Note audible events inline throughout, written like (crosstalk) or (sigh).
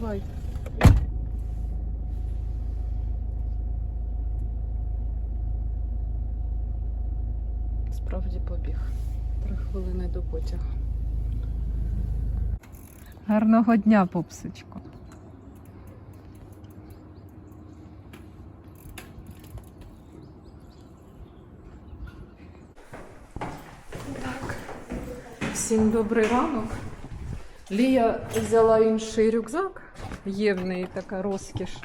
Бувай. Справді побіг. Три хвилини до потягу. Гарного дня, пупсичку. Так. Всім добрий ранок. Лія взяла інший рюкзак. Є в неї така розкіш.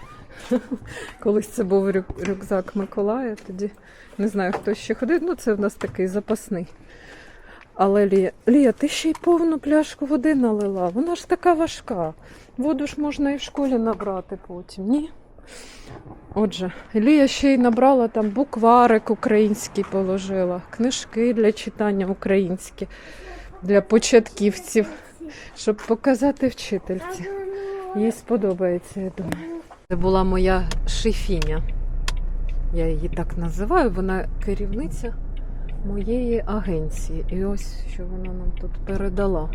Колись це був рю- рюкзак Миколая, тоді не знаю, хто ще ходив. Ну, це в нас такий запасний. Але Лія, Лія, ти ще й повну пляшку води налила. Вона ж така важка. Воду ж можна і в школі набрати потім, ні? Отже, Лія ще й набрала там букварик український положила, книжки для читання українські для початківців, щоб показати вчительці. Їй сподобається, я думаю. Це була моя шифіня. Я її так називаю. Вона керівниця моєї агенції. І ось що вона нам тут передала.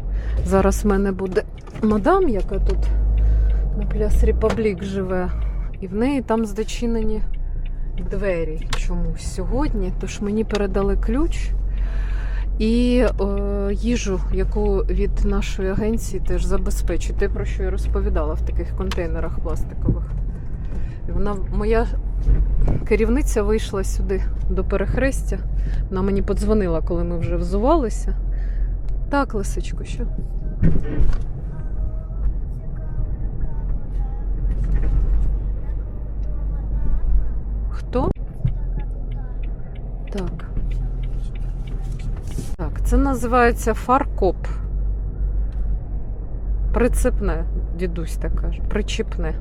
Зараз в мене буде мадам, яка тут на пляс Репаблік живе. І в неї там зачинені двері чомусь сьогодні. Тож мені передали ключ. І е, їжу, яку від нашої агенції теж забезпечують. Те, про що я розповідала в таких контейнерах пластикових. Вона, моя керівниця вийшла сюди до перехрестя. Вона мені подзвонила, коли ми вже взувалися. Так, лисичко, що? Хто? Так. Це називається фаркоп. Прицепне, дідусь так каже, причіпне.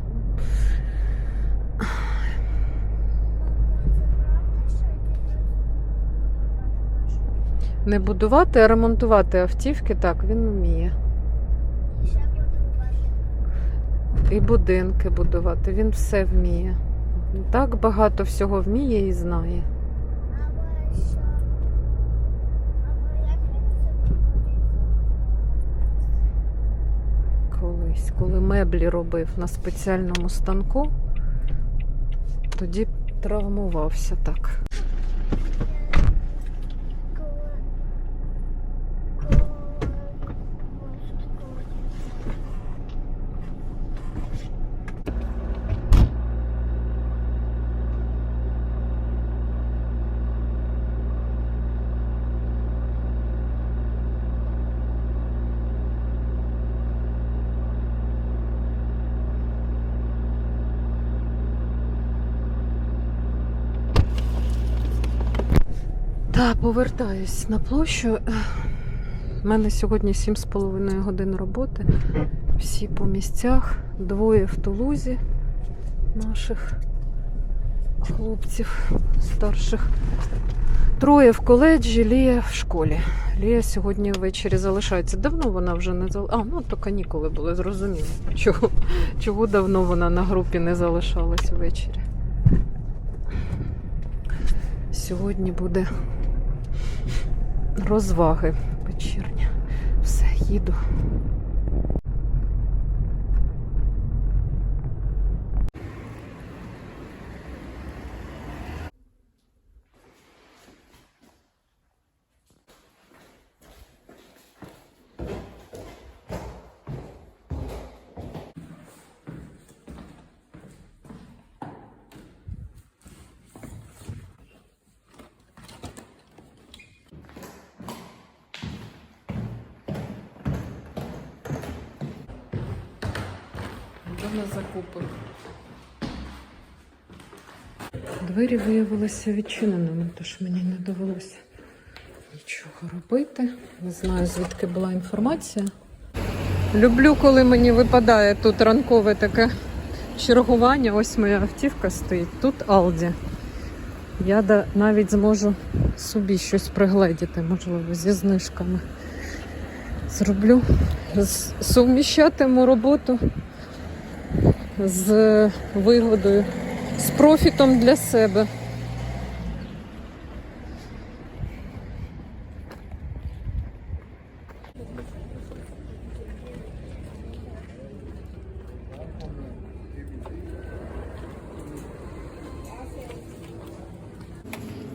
Не будувати, а ремонтувати автівки, так, він вміє. І будинки будувати, він все вміє. Так багато всього вміє і знає. Колись, коли меблі робив на спеціальному станку, тоді травмувався так. Та повертаюсь на площу. У мене сьогодні 7,5 годин роботи. Всі по місцях. Двоє в Тулузі наших хлопців старших. Троє в коледжі, Лія в школі. Лія сьогодні ввечері залишається. Давно вона вже не зал... А, ну то канікули були, зрозуміло. Чого, чого давно вона на групі не залишалась ввечері. Сьогодні буде розваги вечірня. Все, їду. Вже на закупи. Двері виявилися відчиненими, тож мені не довелося нічого робити. Не знаю, звідки була інформація. Люблю, коли мені випадає тут ранкове таке чергування. Ось моя автівка стоїть. Тут Алді. Я навіть зможу собі щось пригледіти, можливо, зі знижками. Зроблю. Суміщатиму роботу з вигодою, з профітом для себе.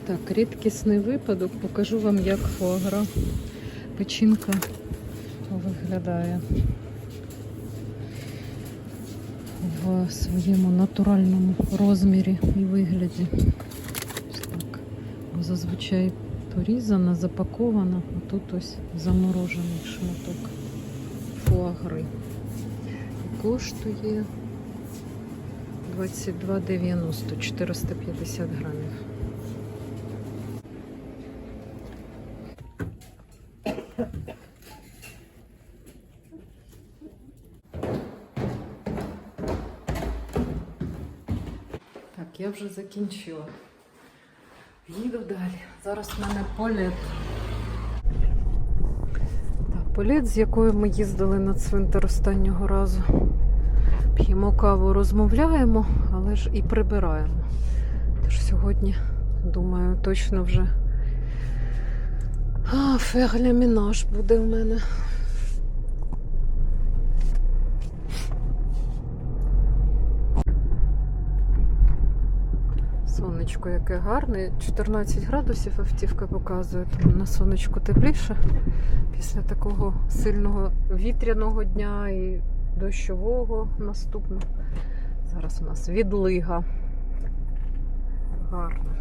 Так, рідкісний випадок, покажу вам, як фуагра печінка виглядає в своєму натуральному розмірі і вигляді. Ось так. Бо зазвичай порізана, запакована, а тут ось заморожений шматок фуагри. І коштує 22,90 450 грамів. Вже закінчила. Їду далі. Зараз в мене політ. Так, політ, з якою ми їздили на цвинтар останнього разу. П'ємо каву, розмовляємо, але ж і прибираємо. Тож сьогодні, думаю, точно вже а, феглямінаж буде в мене. Сонечко яке гарне, 14 градусів автівка показує, на сонечку тепліше. Після такого сильного вітряного дня і дощового наступного. Зараз у нас відлига. Гарно.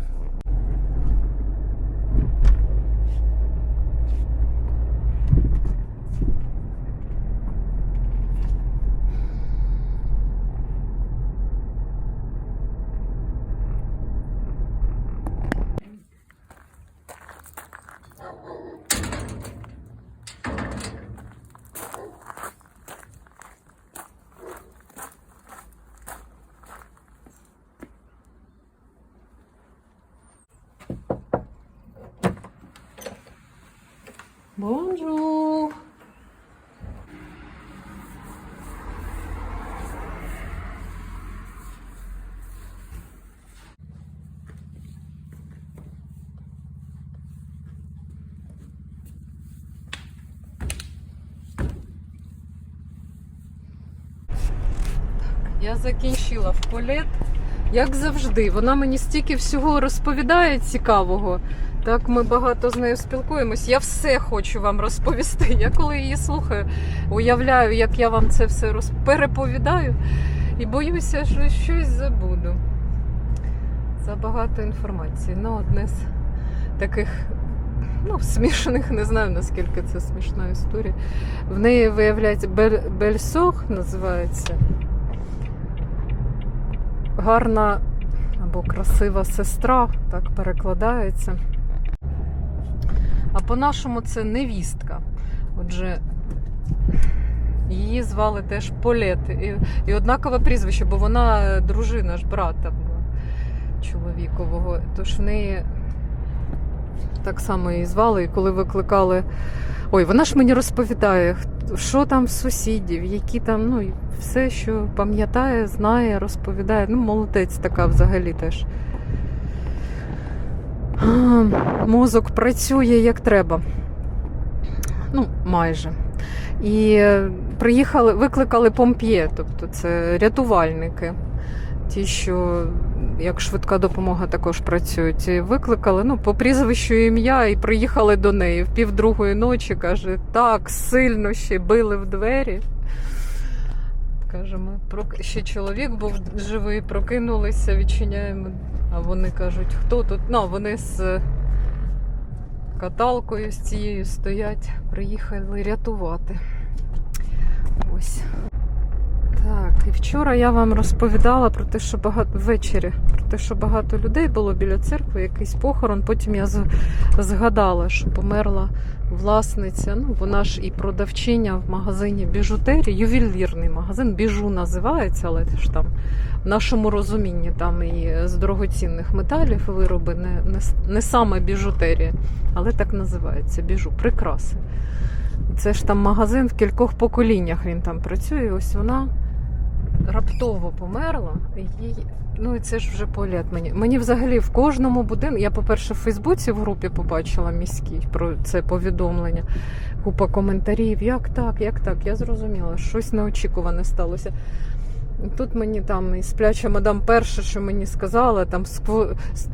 Я закінчила в полет, як завжди. Вона мені стільки всього розповідає цікавого. Так, ми багато з нею спілкуємось. Я все хочу вам розповісти. Я коли її слухаю, уявляю, як я вам це все роз... переповідаю і боюся, що щось забуду. Забагато інформації. Ну, одне з таких ну, смішних, не знаю наскільки це смішна історія. В неї виявляється Бель... Бельсох називається. Гарна або красива сестра, так перекладається. А по-нашому це невістка. Отже, її звали теж Полет. І, і однакове прізвище, бо вона дружина ж брата була чоловікового. Тож в неї так само її звали, і коли викликали. Ой, вона ж мені розповідає, що там в сусідів, які там, ну, все, що пам'ятає, знає, розповідає. Ну, молодець така взагалі теж. Мозок працює як треба. Ну, майже. І приїхали, викликали помп'є, тобто це рятувальники. Ті, що як швидка допомога також працюють. Викликали ну, по прізвищу ім'я і приїхали до неї в півдругої ночі. Каже, так сильно ще били в двері. Каже, ми прок- ще чоловік був живий, прокинулися, відчиняємо. А вони кажуть, хто тут? Ну, вони з каталкою з цією стоять, приїхали рятувати. Ось. Так, і вчора я вам розповідала про те, що багато ввечері, про те, що багато людей було біля церкви, якийсь похорон. Потім я згадала, що померла власниця. Ну, вона ж і продавчиня в магазині біжутерії, ювелірний магазин, біжу називається, але ж там в нашому розумінні там і з дорогоцінних металів вироби, не, не, не саме біжутерія, але так називається біжу, прикраси. Це ж там магазин в кількох поколіннях він там працює. Ось вона раптово померла. Їй... Ну і це ж вже політ мені. Мені взагалі в кожному будинку. Я, по-перше, в Фейсбуці в групі побачила міській про це повідомлення. Купа коментарів, як так, як так. Я зрозуміла, щось неочікуване сталося. Тут мені там і спляча мадам перше, що мені сказала, там з, з,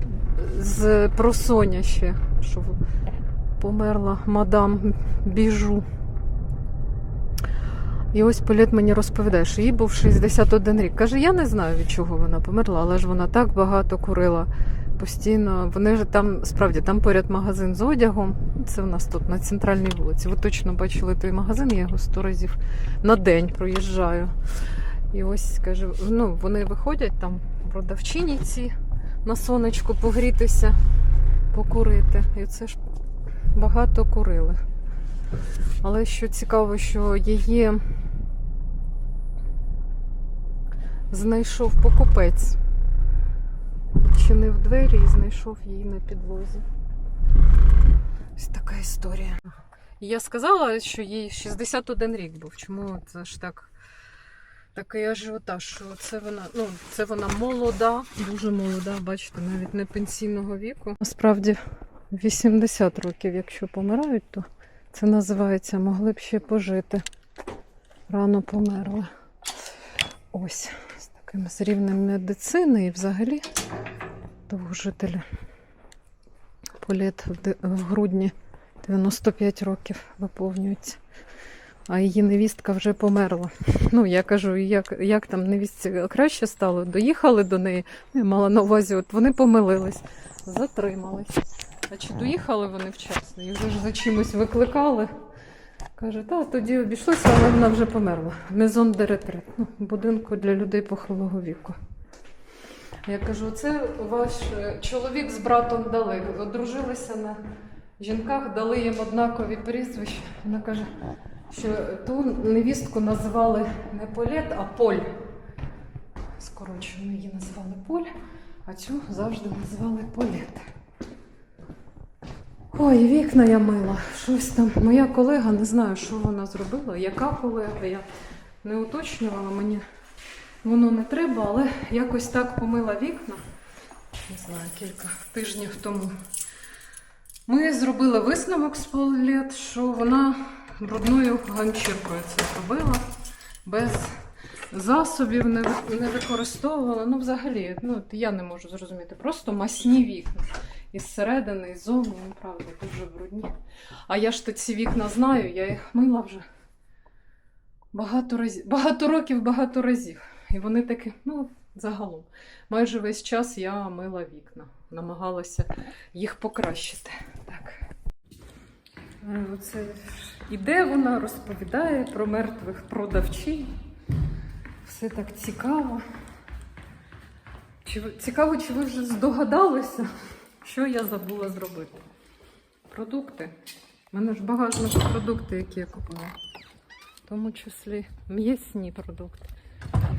з просоня ще, що померла мадам біжу. І ось Політ мені розповідає, що їй був 61 рік. Каже, я не знаю, від чого вона померла, але ж вона так багато курила постійно. Вони ж там, справді, там поряд магазин з одягом. Це в нас тут на центральній вулиці. Ви точно бачили той магазин, я його сто разів на день проїжджаю. І ось каже, ну вони виходять там продавчині ці на сонечку погрітися, покурити. І це ж багато курили. Але що цікаво, що її знайшов покупець. Чинив двері і знайшов її на підлозі. Ось така історія. Я сказала, що їй 61 рік був. Чому це ж так? Такий ажіотаж, що це вона, ну, це вона молода, дуже молода, бачите, навіть не пенсійного віку. Насправді 80 років, якщо помирають, то це називається могли б ще пожити. Рано померли. Ось, з рівнем медицини і взагалі довгожителі. Політ в грудні 95 років виповнюється. А її невістка вже померла. Ну, я кажу, як, як там невістці краще стало? Доїхали до неї. Я мала на увазі, от вони помилились, затримались. А чи доїхали вони вчасно? Їх же ж за чимось викликали. Каже, та тоді обійшлося, але вона вже померла. Мезон де ретрет. Ну, будинку для людей похилого віку. Я кажу, це ваш е, чоловік з братом дали. Одружилися на жінках, дали їм однакові прізвища. Вона каже, що ту невістку називали не Полет, а Поль. Скорочено її називали Поль, а цю завжди називали Полет. Ой, вікна я мила. Щось там. Моя колега, не знаю, що вона зробила, яка колега, я не уточнювала мені. Воно не треба, але якось так помила вікна. Не знаю, кілька тижнів тому. Ми зробили висновок з Полет, що вона брудною ганчіркою це зробила, без засобів не, не використовувала. Ну, взагалі, ну, я не можу зрозуміти. Просто масні вікна. Із середини, і ззовні, ну, правда, дуже брудні. А я ж то ці вікна знаю, я їх мила вже багато разів, багато років, багато разів. І вони такі, ну, загалом. Майже весь час я мила вікна, намагалася їх покращити. Так. Е, Оце іде вона, розповідає про мертвих продавчів. Все так цікаво. Чи цікаво, чи ви вже здогадалися, що я забула зробити? Продукти. У мене ж багато продукти, які я купила. В тому числі м'ясні продукти.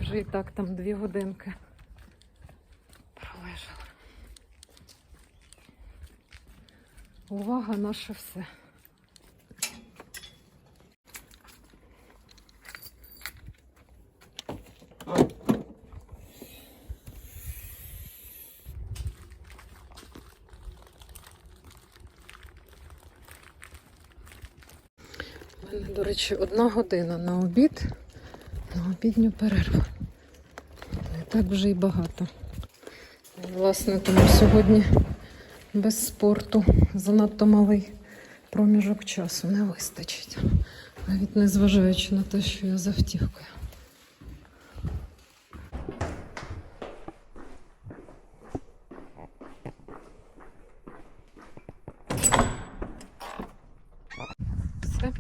Вже і так там дві годинки пролежала. Увага наше все. Речі, одна година на обід, на обідню перерву. Не так вже і багато. Власне, тому сьогодні без спорту занадто малий проміжок часу не вистачить. Навіть не зважаючи на те, що я завтівкою. автівкою. Все.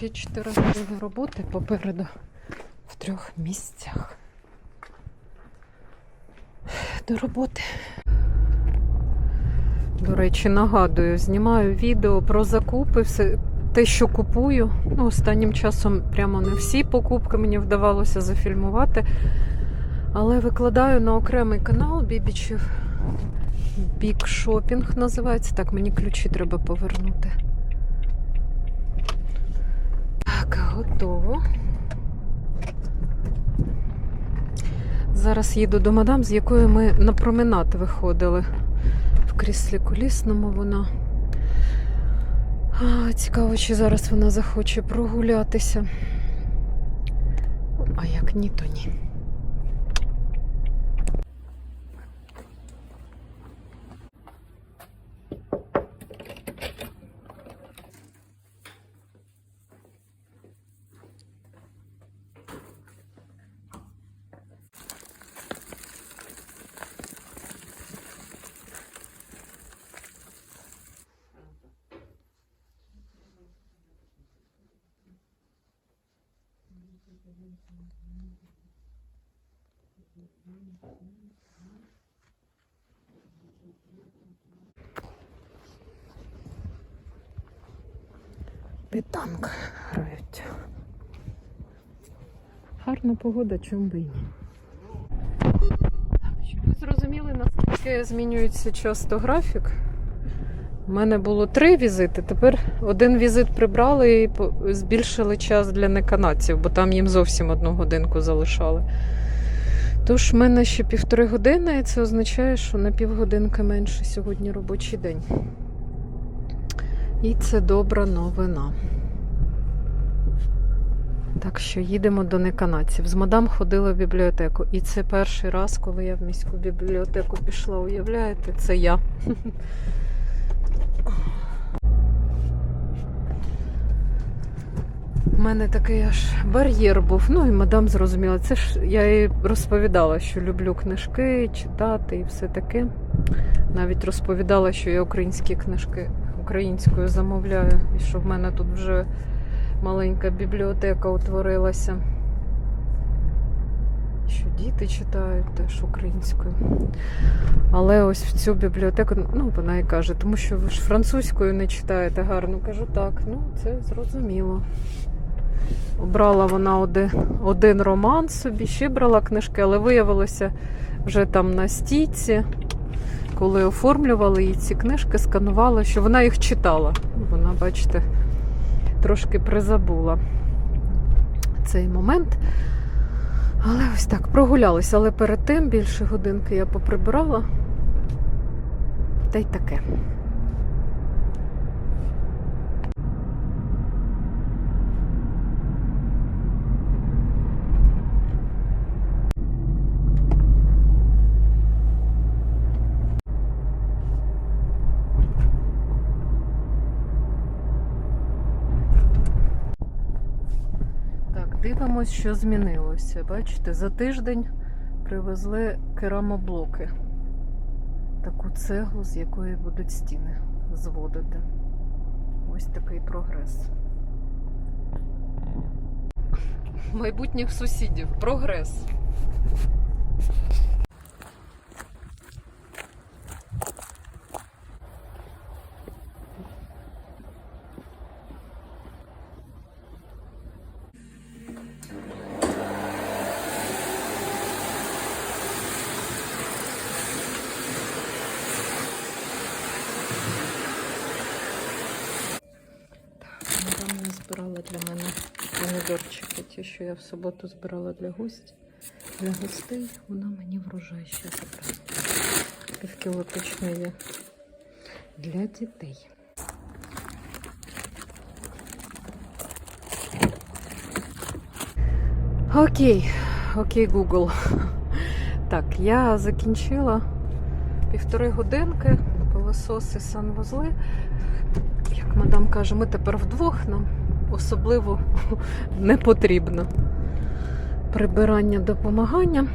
Ще 4 години роботи попереду в трьох місцях. До роботи. До речі, нагадую, знімаю відео про закупи, все те, що купую. Ну, останнім часом прямо не всі покупки мені вдавалося зафільмувати. Але викладаю на окремий канал Бібічів. Бік Шопінг називається. Так, мені ключі треба повернути. Так, готово. Зараз їду до мадам, з якою ми на променад виходили. В кріслі колісному вона. А, цікаво, чи зараз вона захоче прогулятися. А як ні, то ні. Питанк грають. Гарна погода, чому би ні. Щоб ви зрозуміли, наскільки змінюється часто графік. У мене було три візити, тепер один візит прибрали і збільшили час для неканадців, бо там їм зовсім одну годинку залишали. Тож в мене ще півтори години, і це означає, що на півгодинки менше сьогодні робочий день. І це добра новина. Так що їдемо до неканадців. З мадам ходила в бібліотеку. І це перший раз, коли я в міську бібліотеку пішла, уявляєте, це я. У мене такий аж бар'єр був. Ну і мадам зрозуміла. Це ж я їй розповідала, що люблю книжки, читати і все таке. Навіть розповідала, що я українські книжки українською замовляю, і що в мене тут вже маленька бібліотека утворилася. Що діти читають теж українською. Але ось в цю бібліотеку, ну, вона і каже, тому що ви ж французькою не читаєте гарно. Кажу, так, ну це зрозуміло. Обрала вона один, один роман собі, ще брала книжки, але виявилося вже там на стійці, коли оформлювали її ці книжки, сканувала, що вона їх читала. Вона, бачите, трошки призабула цей момент. Але ось так, прогулялися. Але перед тим більше годинки я поприбирала. Та й таке. Так, дивимось, що змінилося. Бачите, за тиждень привезли керамоблоки. Таку цеглу, з якої будуть стіни зводити. Ось такий прогрес. Майбутніх сусідів. Прогрес. Мадам не збирала для мене ті, що я в суботу збирала для гостей. Для гостей вона мені врожай ще забрала. Півкіло є для дітей. Окей, окей, Google. Так, я закінчила півтори годинки, пилососи, санвузли. Як мадам каже, ми тепер вдвох нам особливо (laughs) не потрібно прибирання допомагання.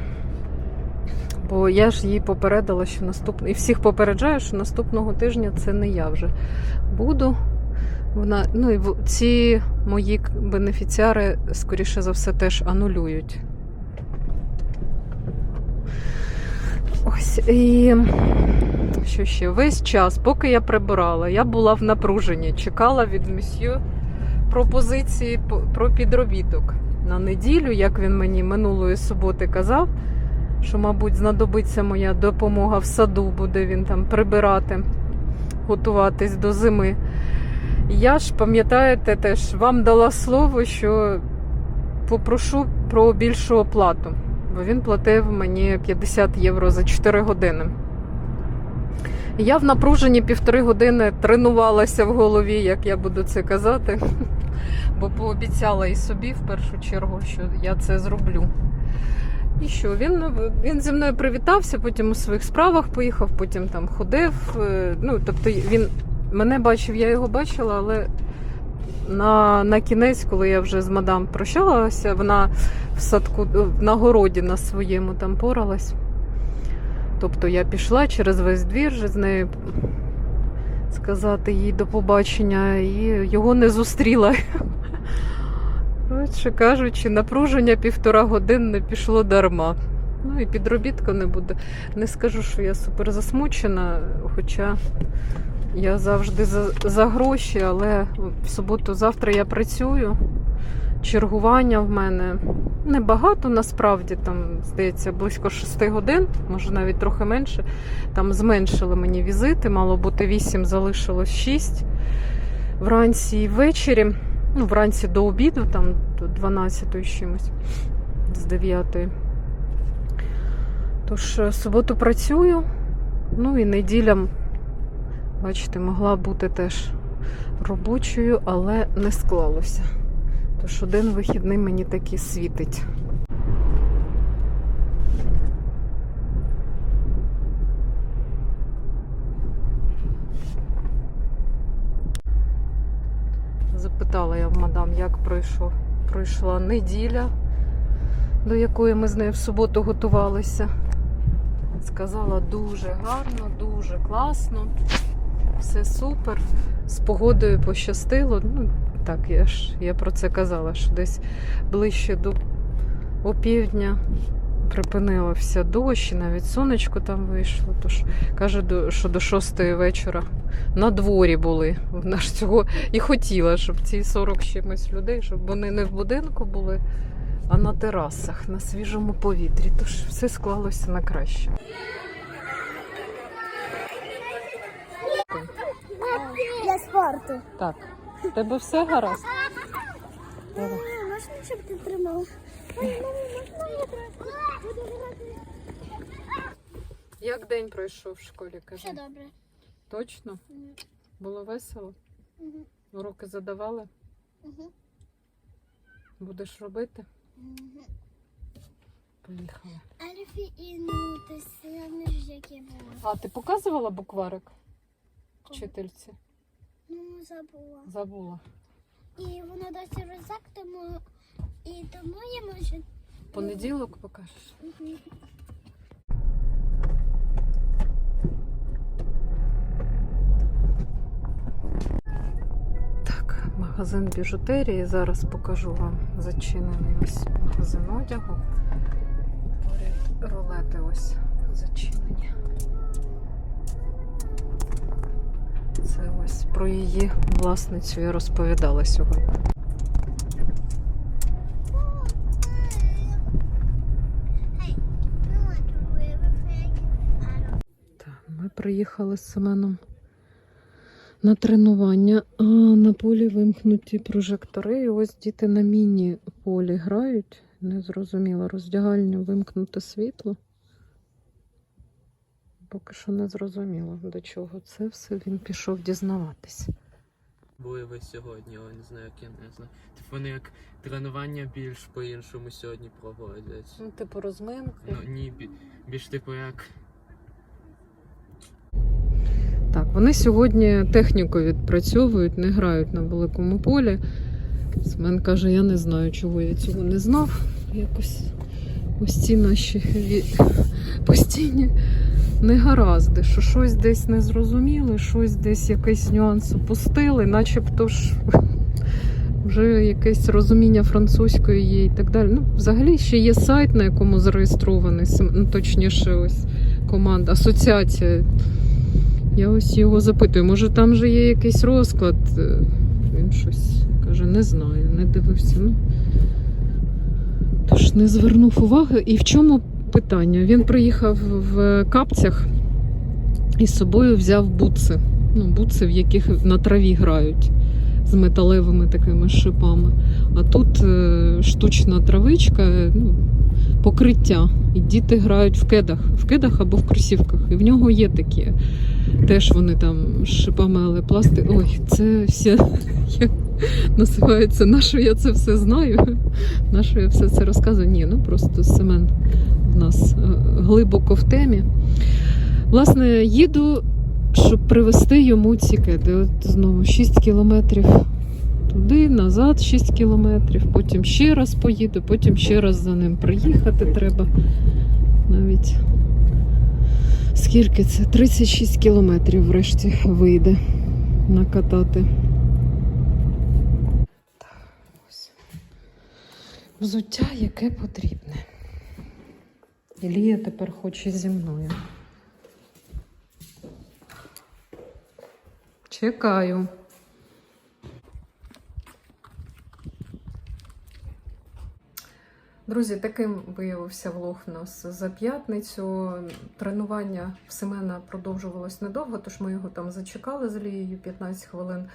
Бо я ж їй попередила, що наступного, і всіх попереджаю, що наступного тижня це не я вже буду. Вона, ну і ці мої бенефіціари, скоріше за все, теж анулюють. Ось і що ще? Весь час, поки я прибирала, я була в напруженні, чекала від месьє пропозиції про підробіток на неділю, як він мені минулої суботи казав, що, мабуть, знадобиться моя допомога в саду, буде він там прибирати, готуватись до зими. Я ж, пам'ятаєте, теж вам дала слово, що попрошу про більшу оплату, бо він платив мені 50 євро за 4 години. Я в напруженні півтори години тренувалася в голові, як я буду це казати, (laughs) бо пообіцяла і собі в першу чергу, що я це зроблю. І що, він, він зі мною привітався, потім у своїх справах поїхав, потім там ходив. е, Ну, тобто він мене бачив, я його бачила, але на, на кінець, коли я вже з мадам прощалася, вона в садку на городі на своєму там поралась. Тобто я пішла через весь двір з нею сказати їй до побачення, і його не зустріла. Коротше кажучи, напруження півтора години пішло дарма. Ну і підробітка не буде. Не скажу, що я супер засмучена, хоча я завжди за, за гроші, але в суботу завтра я працюю. Чергування в мене небагато насправді, там, здається, близько 6 годин, може навіть трохи менше. Там зменшили мені візити, мало бути 8, залишилось 6 вранці і ввечері. Ну, вранці до обіду, там до 12 з чимось, з 9. Тож е, суботу працюю, ну і неділя, бачите, могла бути теж робочою, але не склалося. Тож один вихідний мені таки світить. Запитала я в мадам, як пройшов. пройшла неділя, до якої ми з нею в суботу готувалися. Сказала дуже гарно, дуже класно, все супер. З погодою пощастило. Ну, так, я ж я про це казала, що десь ближче до опівдня припинився дощ, і навіть сонечко там вийшло. Тож каже, що до шостої вечора на дворі були. Вона ж цього і хотіла, щоб ці 40 чимось людей, щоб вони не в будинку були, а на терасах, на свіжому повітрі. Тож все склалося на краще. Для спорту. Так, тебе все гаразд? Мама, можна, щоб ти я трохи буду грати? Як день пройшов в школі? Кажи. Все добре. Точно? Було весело? Мгм. Уроки задавали? Мгм. Будеш робити? Мгм. Поїхали. Альфі і ну, ж яке було. А ти показувала букварик вчительці? Ну, забула. Забула. І воно досі рюкзак, тому і тому я можу. Понеділок покажеш. Так, магазин біжутерії. Зараз покажу вам зачинений ось магазин одягу. Рулети ось зачинені. Це ось про її власницю я розповідала сьогодні. Ми приїхали з Семеном на тренування. А на полі вимкнуті прожектори. І ось діти на міні-полі грають. Не зрозуміло, роздягальню вимкнуте світло. Поки що не зрозуміло, до чого це все. Він пішов дізнаватись. Були ви сьогодні, але не знаю, як я не знаю. Типу вони як тренування більш по-іншому сьогодні проводять. Ну, типу, розминки. Ну ні, бі- більш типу як Так, вони сьогодні техніку відпрацьовують, не грають на великому полі. Семен каже, я не знаю, чого я цього не знав. Якось ось ці наші ві- постійні негаразди, що щось десь не зрозуміли, щось десь якийсь нюанс упустили, начебто ж вже якесь розуміння французької є і так далі. Ну, взагалі ще є сайт, на якому зареєстрований, ну, точніше, ось команда, асоціація. Я ось його запитую, може там же є якийсь розклад. Е, Він щось каже, не знаю, не дивився. Ну, тож не звернув уваги. І в чому питання? Він приїхав в капцях і з собою взяв бутси. Ну, бутси, в яких на траві грають з металевими такими шипами. А тут е, штучна травичка, е, ну, покриття. І діти грають в кедах, в кедах або в кросівках. І в нього є такі. Теж вони там з шипами, але пластик. Ой, це все (laughs) (laughs) називається, на що я це все знаю. (laughs) На я все це розказую? Ні, ну просто Семен в нас е, глибоко в темі. Власне, їду, щоб привезти йому ці кеди. От знову 6 кілометрів туди, назад 6 кілометрів, потім ще раз поїду, потім ще раз за ним приїхати треба. Навіть скільки це? 36 кілометрів врешті вийде накатати. Так, ось. Взуття, яке потрібне. Ілія тепер хоче зі мною. Чекаю. Друзі, таким виявився влог у нас за п'ятницю. Тренування в Семена продовжувалось недовго, тож ми його там зачекали з Лією 15 хвилин.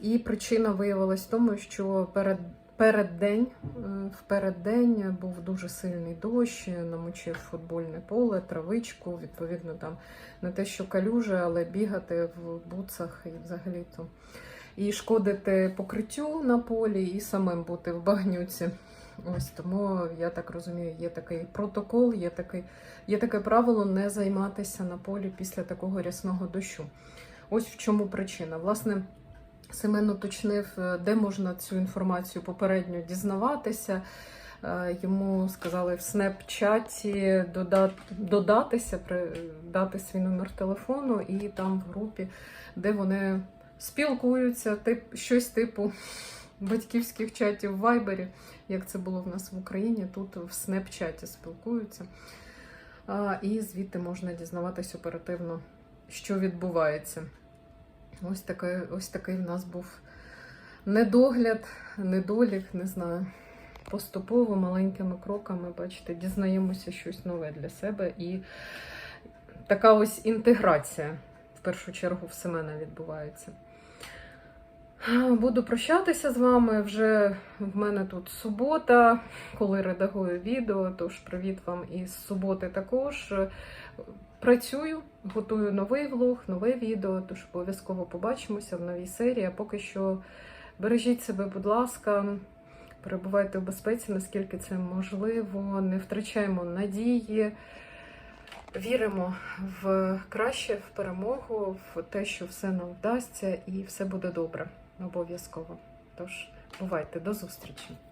І причина виявилась в тому, що перед, перед день, е, в переддень був дуже сильний дощ, намочив футбольне поле, травичку, відповідно, там не те, що калюжа, але бігати в буцах і взагалі то. І шкодити покриттю на полі, і самим бути в багнюці. Ось тому я так розумію, є такий протокол, є такий, є таке правило не займатися на полі після такого рясного дощу. Ось в чому причина. Власне, Семен уточнив, е, де можна цю інформацію попередньо дізнаватися. Е, Йому сказали в снепчаті додати, додатися, дати свій номер телефону, і там в групі, де вони спілкуються, тип, щось типу батьківських чатів в Вайбері, як це було в нас в Україні, тут в снепчаті спілкуються. І звідти можна дізнаватись оперативно, що відбувається. Ось такий, ось такий в нас був недогляд, недолік, не знаю. Поступово маленькими кроками, бачите, дізнаємося щось нове для себе. І така ось інтеграція в першу чергу в Семена відбувається. Буду прощатися з вами. Вже в мене тут субота, коли редагую відео. Тож привіт вам із суботи також. Працюю, готую новий влог, нове відео. Тож обов'язково побачимося в новій серії. А поки що бережіть себе, будь ласка, перебувайте в безпеці, наскільки це можливо. Не втрачаємо надії. Віримо в краще, в перемогу, в те, що все нам вдасться і все буде добре. Обов'язково. Тож, бувайте, до зустрічі!